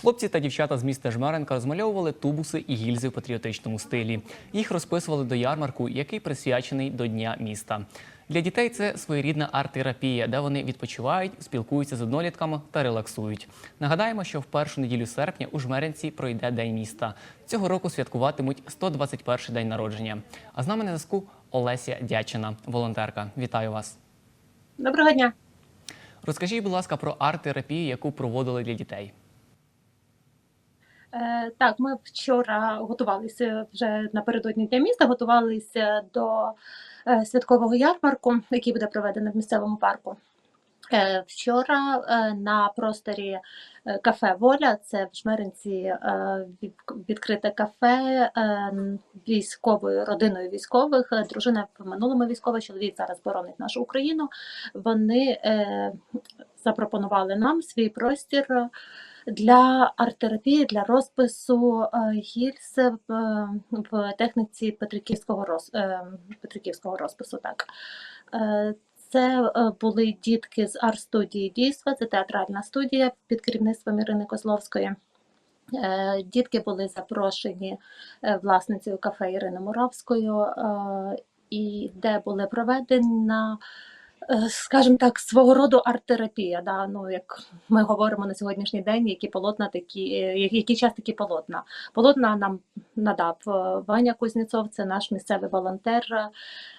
Хлопці та дівчата з міста Жмеренка розмальовували тубуси і гільзи в патріотичному стилі. Їх розписували до ярмарку, який присвячений до Дня міста. Для дітей це своєрідна арт-терапія, де вони відпочивають, спілкуються з однолітками та релаксують. Нагадаємо, що в першу неділю серпня у Жмеренці пройде День міста. Цього року святкуватимуть 121-й день народження. А з нами на зв'язку Олеся Дячина, волонтерка. Вітаю вас. Доброго дня. Розкажіть, будь ласка, про арт-терапію, яку проводили для дітей. Е, так, ми вчора готувалися вже напередодні дня міста, готувалися до е, святкового ярмарку, який буде проведений в місцевому парку. Е, вчора на просторі кафе Воля, це в Жмеринці відкрите кафе військовою родиною військових. Дружина в минулому військова, чоловік зараз боронить нашу Україну. Вони запропонували нам свій простір для арт-терапії, для розпису е, гільз в, техніці Петриківського, роз, е, Петриківського розпису. Так. Е, Це були дітки з арт-студії дійства, це театральна студія під керівництвом Ірини Козловської. Дітки були запрошені власницею кафе Ірини Муравською, і де були проведена, е, скажімо так, свого роду арт-терапія. Да? Ну, як ми говоримо на сьогоднішній день, які полотна такі, е, які- час такі полотна. Полотна нам надав е, Ваня Кузнєцов, це наш місцевий волонтер.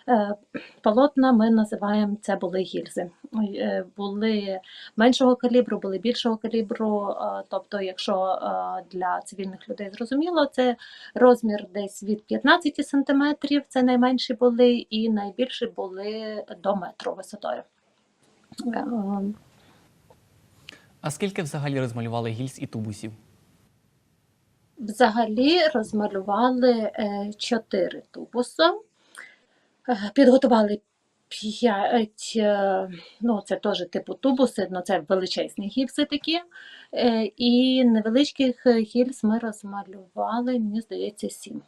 Е, Полотна ми називаємо це були гільзи. Е, Були меншого калібру, були більшого калібру. е, Тобто, якщо для цивільних людей зрозуміло, це розмір десь від 15 сантиметрів, це найменші були, і найбільші були до метру висотою. А скільки взагалі розмалювали гільз і тубусів? Взагалі розмалювали чотири тубуси, підготували п'ять, е, ну це теж типу тубуси, ну це величезні гільси такі. Е, І невеличких гільз ми розмалювали, мені здається, сім.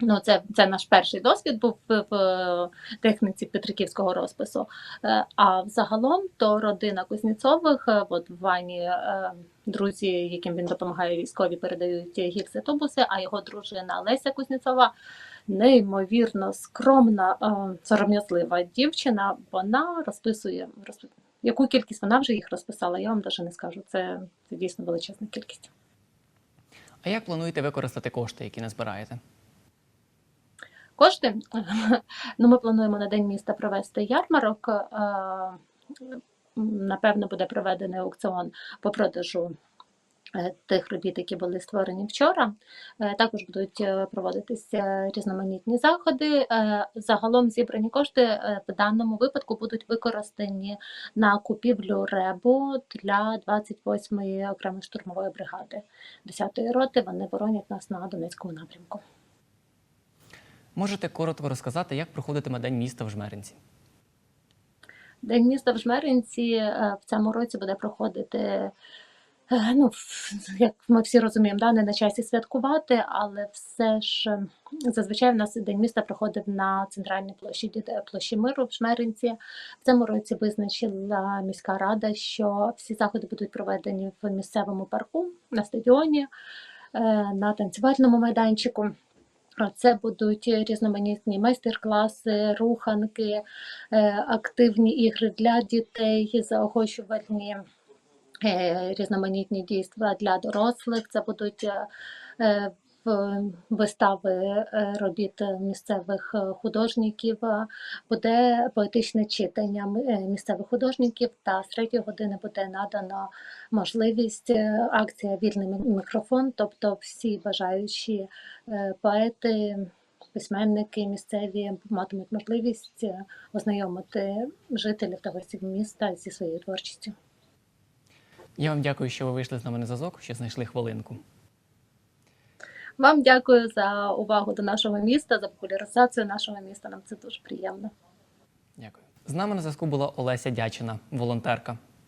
Ну, це, це наш перший досвід був в, в техніці Петриківського розпису. Е, А взагалом то родина Кузнєцових, е, от Вані е, друзі, яким він допомагає військові, передають гільзи тубуси, а його дружина Леся Кузнєцова неймовірно скромна, сором'язлива дівчина. Вона розписує розп- яку кількість вона вже їх розписала. Я вам навіть не скажу. Це, це дійсно величезна кількість. А як плануєте використати кошти, які назбираєте? Кошти ну, ми плануємо на день міста провести ярмарок. е, Напевно, буде проведений аукціон по продажу е, тих робіт, які були створені вчора. Е, Також будуть проводитися різноманітні заходи. Загалом зібрані кошти в даному випадку будуть використані на купівлю ребу для 28-ї окремої штурмової бригади 10-ї роти. Вони боронять нас на Донецькому напрямку. Можете коротко розказати, як проходитиме День міста в Жмеринці? День міста в Жмеринці е, в цьому році буде проходити. е, Ну, як ми всі розуміємо, да, не на часі святкувати, але все ж е, зазвичай в нас день міста проходив на центральній площі площі миру в Жмеринці. В цьому році визначила міська рада, що всі заходи будуть проведені в місцевому парку на стадіоні, е, на танцювальному майданчику. А Це будуть різноманітні майстер-класи, руханки, е, активні ігри для дітей, заохочувальні е, різноманітні дійства для дорослих. Це будуть е, вистави е, робіт місцевих е, художників, е, буде поетичне читання е, місцевих художників, та з третьої години буде надана можливість е, акція Вільний мікрофон, тобто всі бажаючі е, поети. Письменники місцеві матимуть можливість е, ознайомити жителів та гостів міста зі своєю творчістю. Я вам дякую, що ви вийшли з нами на зв'язок, що знайшли хвилинку. Вам дякую за увагу до нашого міста, за популяризацію нашого міста. Нам це дуже приємно. Дякую. З нами на зв'язку була Олеся Дячина, волонтерка.